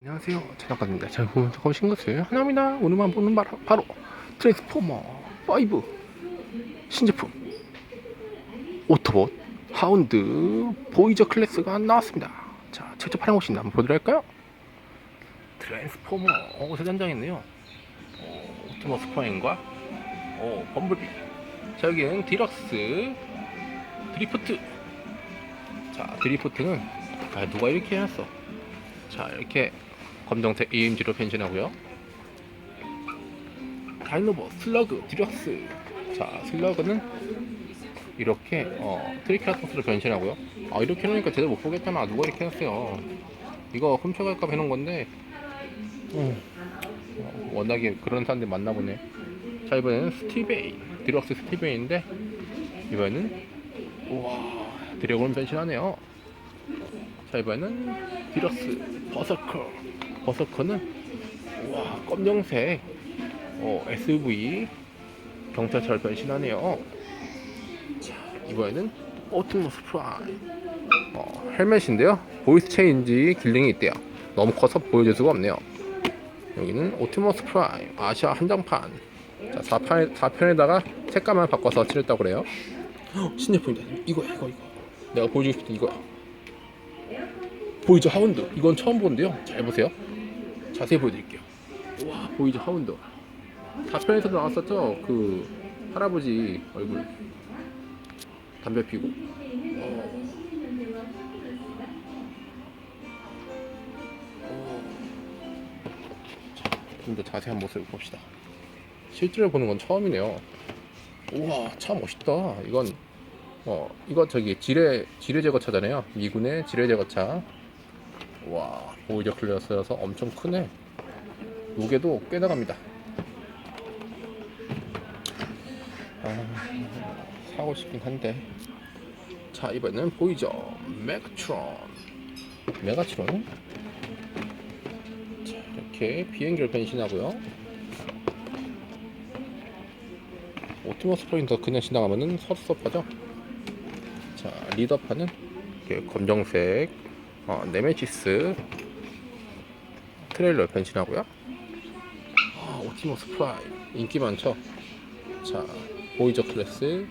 안녕하세요. 전학과입니다. 잘 보면 오신 것을 하나입니다. 오늘만 보는 바로, 바로 트랜스포머 5 신제품. 오토봇 하운드 보이저 클래스가 나왔습니다. 자 직접 활용 곳인데 한번 보도록 할까요? 트랜스포머. 어, 세단장있네요. 어, 오토머스 프라임과 어, 범블비. 자 여기는 디럭스 드리프트. 자 드리프트는 아, 누가 이렇게 해놨어? 자 이렇게 검정색 AMG로 변신하고요. 다이노버 슬러그 디럭스. 자 슬러그는 이렇게 어, 트리케라토스로 변신하고요. 아 이렇게 해놓으니까 제대로 못 보겠잖아. 누가 이렇게 했어요? 이거 훔쳐갈까 해놓은 건데 음, 어, 워낙에 그런 사람들이 많나 보네. 자 이번에는 스티베인 디럭스 스티베인인데 이번에는 우와 드래곤 변신하네요 자 이번에는 디럭스 버서커. 버서커는 우와 검정색. 어, SUV 경찰차를 변신하네요. 자 이번에는 오토모스 프라임. 어, 헬멧인데요. 보이스 체인지 길링이 있대요. 너무 커서 보여줄 수가 없네요. 여기는 오토모스 프라임. 아시아 한정판. 자 4편, 4편에다가 색감만 바꿔서 칠했다고 그래요. 헉, 신제품이다. 이거야 이거 이거. 내가 보여주고 싶은 이거야 보이저 하운드. 이건 처음 보는데요. 잘 보세요. 자세히 보여드릴게요. 와 보이저 하운드. 4편에서 나왔었죠? 그 할아버지 얼굴. 담배 피고. 어. 좀더 자세한 모습을 봅시다. 실제로 보는 건 처음이네요. 우와 참 멋있다. 이건 어 이거 저기 지뢰 지뢰 제거차잖아요. 미군의 지뢰 제거차 와 보이저 클래스여서 엄청 크네. 무게도 꽤 나갑니다. 아, 사고 싶긴 한데. 자 이번에는 보이저 메가트론. 메가트론? 자 이렇게 비행기를 변신하고요. 오티머스 프로인더 그냥 지나가면은 섭섭하죠? 자 이렇게 검정색 어, 네메시스 트레일러 변신하고요. 아, 오티머스 프라임 인기 많죠? 자 보이저 클래스.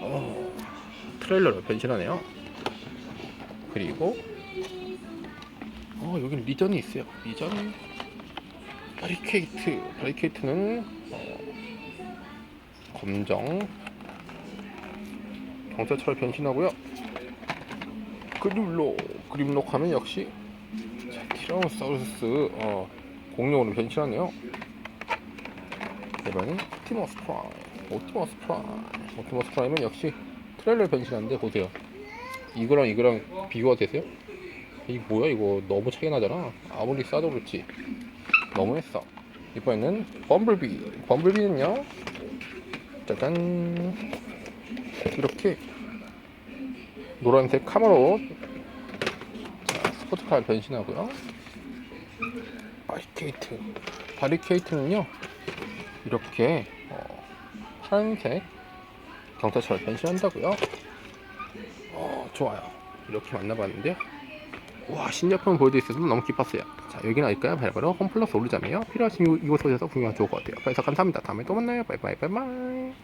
어, 트레일러로 변신하네요. 그리고 어 여기는 리전이 있어요. 리전. 바리케이트. 바리케이트는 어, 검정. 경찰차로 변신하고요 그림록 그림록 하면 역시 자, 티라노사우루스 어, 공룡으로 변신하네요. 이번엔 오티머스 프라임. 오티머스 프라임. 오티머스 프라임은 역시 트레일러 변신하는데 보세요. 이거랑 이거랑 비교가 되세요? 이 뭐야? 이거 너무 차이 나잖아. 아무리 싸도 그렇지. 너무했어. 이번에는 범블비. 범블비는요? 짜잔. 이렇게 노란색 카메로. 자, 스포츠카 변신하고요. 바리케이트. 바리케이트는요 이렇게 어, 파란색 경찰차를 변신한다고요? 어 좋아요. 이렇게 만나봤는데요. 와 신제품 보여드릴 수 있어서 너무 기뻤어요. 자 여기는 어딜까요? 바로 홈플러스 오르자매요. 필요하시면 이곳 오셔서 구경하면 좋을 것 같아요. 그래서 감사합니다. 다음에 또 만나요. 바이바이 바이바이